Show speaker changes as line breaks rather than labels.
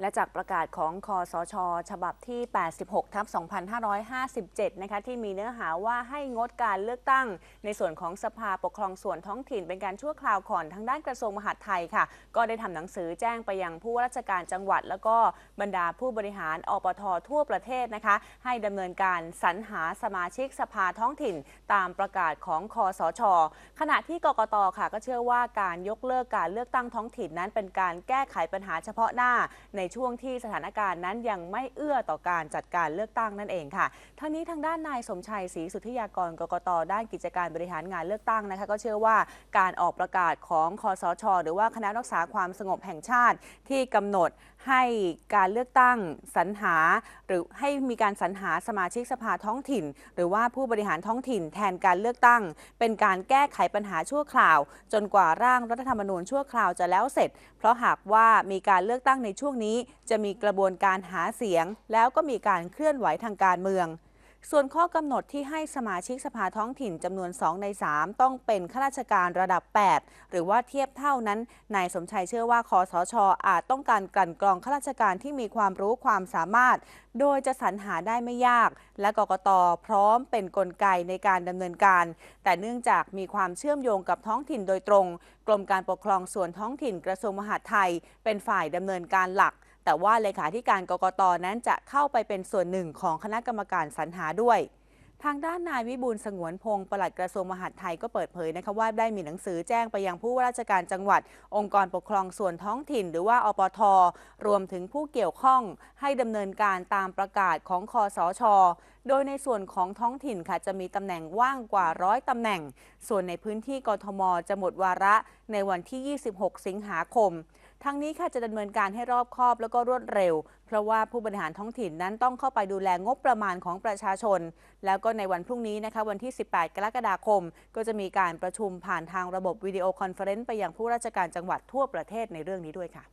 และจากประกาศของคอสช ฉบับที่ 86 ทับ 2557 นะคะที่มีเนื้อหาว่าให้งดการเลือกตั้ง ในส่วนของสภาปกครองส่วนท้องถิ่นเป็นการชั่วคราวก่อนทางด้านกระทรวงมหาดไทยค่ะ ก็ได้ทำหนังสือแจ้งไปยังผู้ว่าราชการจังหวัด แล้วก็บรรดาผู้บริหารอปททั่วประเทศนะคะ ให้ดำเนินการสรรหาสมาชิกสภาท้องถิ่น ตามประกาศของคอสช ขณะที่กกตค่ะ ก็เชื่อว่าการยกเลิกการเลือกตั้งท้องถิ่นนั้นเป็นการแก้ไขปัญหาเฉพาะหน้าในช่วงที่สถานการณ์นั้นยังไม่เอื้อต่อการจัดการเลือกตั้งนั่นเองค่ะทั้งนี้ทางด้านนายสมชัยศรีสุทธิยากรกกตด้านกิจการบริหารงานเลือกตั้งนะคะก็เชื่อว่าการออกประกาศของคอสช หรือว่าคณะรักษาความสงบแห่งชาติที่กำหนดให้การเลือกตั้งสรรหา หรือให้มีการสรรหาสมาชิกสภาท้องถิ่น หรือว่าผู้บริหารท้องถิ่นแทนการเลือกตั้ง เป็นการแก้ไขปัญหาชั่วคราว จนกว่าร่างรัฐธรรมนูญชั่วคราวจะแล้วเสร็จ เพราะหากว่ามีการเลือกตั้งในช่วงนี้จะมีกระบวนการหาเสียง แล้วก็มีการเคลื่อนไหวทางการเมือง ส่วนข้อกำหนดที่ให้สมาชิกสภาท้องถิ่นจำนวน 2 ใน 3 ต้องเป็นข้าราชการระดับ 8 หรือว่าเทียบเท่านั้น นายสมชัยเชื่อว่าคอสชอาจต้องการกลั่นกรองข้าราชการที่มีความรู้ความสามารถ โดยจะสรรหาได้ไม่ยาก และกกตพร้อมเป็นนกลไกในการดำเนินการ แต่เนื่องจากมีความเชื่อมโยงกับท้องถิ่นโดยตรง กรมการปกครองส่วนท้องถิ่นกระทรวงมหาดไทย เป็นฝ่ายดำเนินการหลัก แต่ว่าเลขาธิการกกตนั้นจะเข้าไปเป็นส่วนหนึ่งของคณะกรรมการสรรหาด้วย ทางด้านนายวิบูลสงวนพงศ์ปลัดกระทรวงมหาดไทยก็เปิดเผยนะคะว่าได้มีหนังสือแจ้งไปยังผู้ว่าราชการจังหวัด องค์กรปกครองส่วนท้องถิ่น หรือว่าอปทรวมถึงผู้เกี่ยวข้อง ให้ดำเนินการตามประกาศของคอสชโดยในส่วนของท้องถิ่นค่ะจะมีตำแหน่งว่างกว่าร้อยตำแหน่ง ส่วนในพื้นที่กทมจะหมดวาระในวันที่ 26 สิงหาคม ทั้งนี้ค่ะจะดำเนินการให้รอบคอบแล้วก็รวดเร็ว เพราะว่าผู้บริหารท้องถิ่นนั้นต้องเข้าไปดูแลงบประมาณของประชาชน แล้วก็ในวันพรุ่งนี้นะคะวันที่ 18 กรกฎาคม ก็จะมีการประชุมผ่านทางระบบวิดีโอคอนเฟอเรนซ์ไปยังผู้ราชการจังหวัดทั่วประเทศในเรื่องนี้ด้วยค่ะ